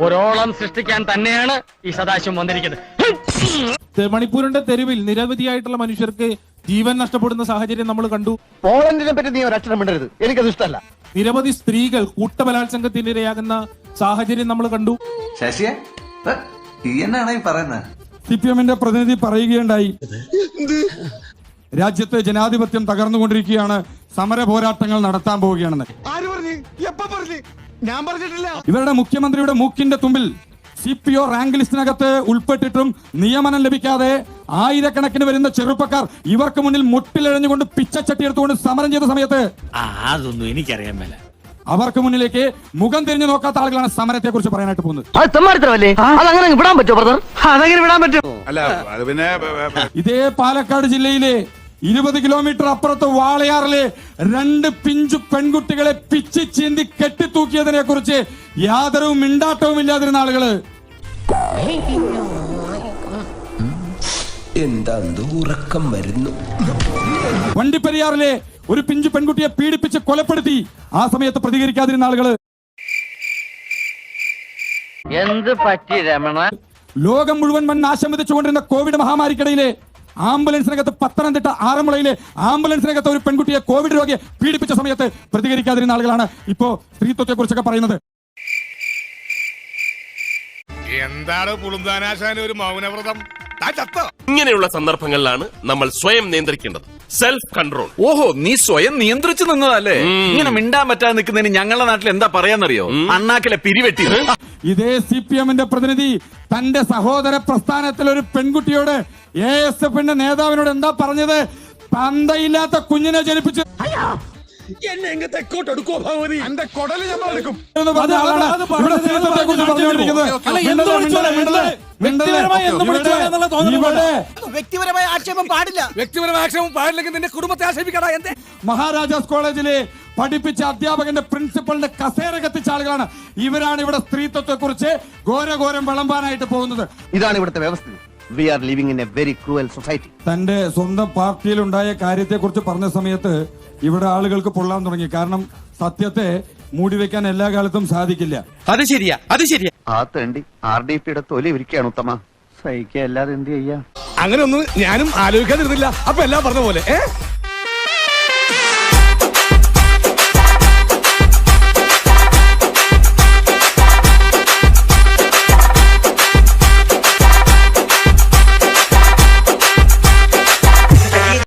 ഒരോളം സൃഷ്ടിക്കാൻ തന്നെയാണ് ഈ സദാശിവം വന്നിരിക്കുന്നത്. മണിപ്പൂരിന്റെ തെരുവിൽ നിരവധിയായിട്ടുള്ള മനുഷ്യർക്ക് ജീവൻ നഷ്ടപ്പെടുന്ന സാഹചര്യം നമ്മൾ കണ്ടു. പോളണ്ടിനെ പറ്റി നീ ഒരക്ഷരം മിണ്ടരുത്. എനിക്കത് ഇഷ്ടമല്ല നിരവധി സ്ത്രീകൾ കൂട്ടബലാത്സംഗത്തിനിരയാകുന്ന സാഹചര്യം നമ്മൾ കണ്ടു. ശശിയെ? എന്നാണ് ഈ പറയുന്നത്? സി പി എമ്മിന്റെ പ്രതിനിധി പറയുകയുണ്ടായി. രാജ്യത്തെ ജനാധിപത്യം തകർന്നുകൊണ്ടിരിക്കുകയാണ്. സമര പോരാട്ടങ്ങൾ നടത്താൻ പോവുകയാണെന്ന്. ഞാൻ പറഞ്ഞിട്ടില്ല. ഇവരുടെ മുഖ്യമന്ത്രിയുടെ മൂക്കിന്റെ തുമ്പിൽ സി പി ഒ റാങ്ക് ലിസ്റ്റിനകത്ത് ഉൾപ്പെട്ടിട്ടും നിയമനം ലഭിക്കാതെ ആയിരക്കണക്കിന് വരുന്ന ചെറുപ്പക്കാർ ഇവർക്ക് മുന്നിൽ മുട്ടിലെഴഞ്ഞുകൊണ്ട് പിച്ചച്ചട്ടി എടുത്തുകൊണ്ട് സമരം ചെയ്ത സമയത്ത് അതൊന്നും എനിക്കറിയാൻ മേല. അവർക്ക് മുന്നിലേക്ക് മുഖം തിരിഞ്ഞു നോക്കാത്ത ആളുകളാണ് സമരത്തെ കുറിച്ച് പറയാനായിട്ട് പോകുന്നത്. ഇതേ പാലക്കാട് ജില്ലയിലെ ഇരുപത് കിലോമീറ്റർ അപ്പുറത്ത് വാളയാറിലെ രണ്ട് പിഞ്ചു പെൺകുട്ടികളെ പിച്ചി ചീന്തി കെട്ടിത്തൂക്കിയതിനെ കുറിച്ച് യാതൊരു മിണ്ടാട്ടവും ഇല്ലാതിരുന്ന ആളുകൾ. എന്താ ഉറക്കം വരുന്നു? വണ്ടിപ്പെരിയാറിലെ ഒരു പിഞ്ചു പെൺകുട്ടിയെ പീഡിപ്പിച്ച് കൊലപ്പെടുത്തി ആ സമയത്ത് പ്രതികരിക്കാതിരുന്ന ആളുകൾ. എന്ത് പറ്റി രമണ? ലോകം മുഴുവൻ വൻ നാശം വിതച്ചുകൊണ്ടിരുന്ന കോവിഡ് മഹാമാരിക്കിടയിലെ ആംബുലൻസിനകത്ത് പത്തനംതിട്ട ആറന്മുളയിലെ ആംബുലൻസിനകത്ത് ഒരു പെൺകുട്ടിയെ കോവിഡ് രോഗിയെ പീഡിപ്പിച്ച സമയത്ത് പ്രതികരിക്കാതിരുന്ന ആളുകളാണ് ഇപ്പോ സ്ത്രീത്വത്തെ കുറിച്ചൊക്കെ പറയുന്നത്. എന്താണ് പുളുന്താനാശാന ഒരു മൗനവ്രതം? ഇങ്ങനെയുള്ള സന്ദർഭങ്ങളിലാണ് നമ്മൾ സ്വയം നിയന്ത്രിക്കേണ്ടത്. സെൽഫ് കൺട്രോൾ ഓഹോ നീ സ്വയം നിയന്ത്രിച്ചു നിന്നതല്ലേ? ഇങ്ങനെ മിണ്ടാൻ പറ്റാതെ നിൽക്കുന്നതിന് ഞങ്ങളുടെ നാട്ടിൽ എന്താ പറയാന്നറിയോ? അണ്ണാക്കിലെ പിരിവെട്ടി. ഇതേ സി പി എമ്മിന്റെ പ്രതിനിധി തന്റെ സഹോദര പ്രസ്ഥാനത്തിൽ ഒരു പെൺകുട്ടിയോട് എ എസ് എഫിന്റെ നേതാവിനോട് എന്താ പറഞ്ഞത്? തന്തയില്ലാത്ത കുഞ്ഞിനെ ജനിപ്പിച്ച് എന്ന് മിണ്ടല്ലേ, മിണ്ടല്ലേ, മിണ്ടല്ലേ. ഇവിടെ- ഇവിടെ വ്യക്തിപരമായ ആക്ഷേപം പാടില്ല. വ്യക്തിപരമായ ആക്ഷേപം പാടില്ലെങ്കിൽ നിന്റെ കുടുംബത്തെ ആക്ഷേപിക്കടാ മഹാരാജാസ് കോളേജിലെ പഠിപ്പിച്ച അധ്യാപകന്റെ പ്രിൻസിപ്പളിന്റെ കസേര കത്തിച്ച ആളുകളാണ്. ഇവരാണ് ഇവിടെ സ്ത്രീത്വത്തെ കുറിച്ച് ഘോരഘോരം വിളമ്പാനായിട്ട് പോകുന്നത്. ഇതാണ് ഇവിടുത്തെ വ്യവസ്ഥ we are living in a very cruel society തന്റെ സ്വന്തം പാർട്ടിയിൽ ഉണ്ടായ കാര്യത്തെക്കുറിച്ച് പറഞ്ഞ സമയത്ത് ഇവിടെ ആളുകൾക്ക് പൊള്ളാൻ തുടങ്ങി. കാരണം സത്യത്തെ മൂടി വെക്കാൻ എല്ലാ കാലത്തും സാധിക്കില്ല. അത് ശരിയാ അത് ശരിയാ. ആ തേണ്ടി ആർ ഡി പിയുടെ തൊലി ഇരിക്കുകയാണ് ഉത്തമ. സഹിക്കുക അല്ലാതെ എന്ത് ചെയ്യാ? അങ്ങനെ ഒന്നും ഞാനും ആലോചിക്കാതിരുന്നില്ല. അപ്പൊ എല്ലാം പറഞ്ഞ പോലെ ഏ?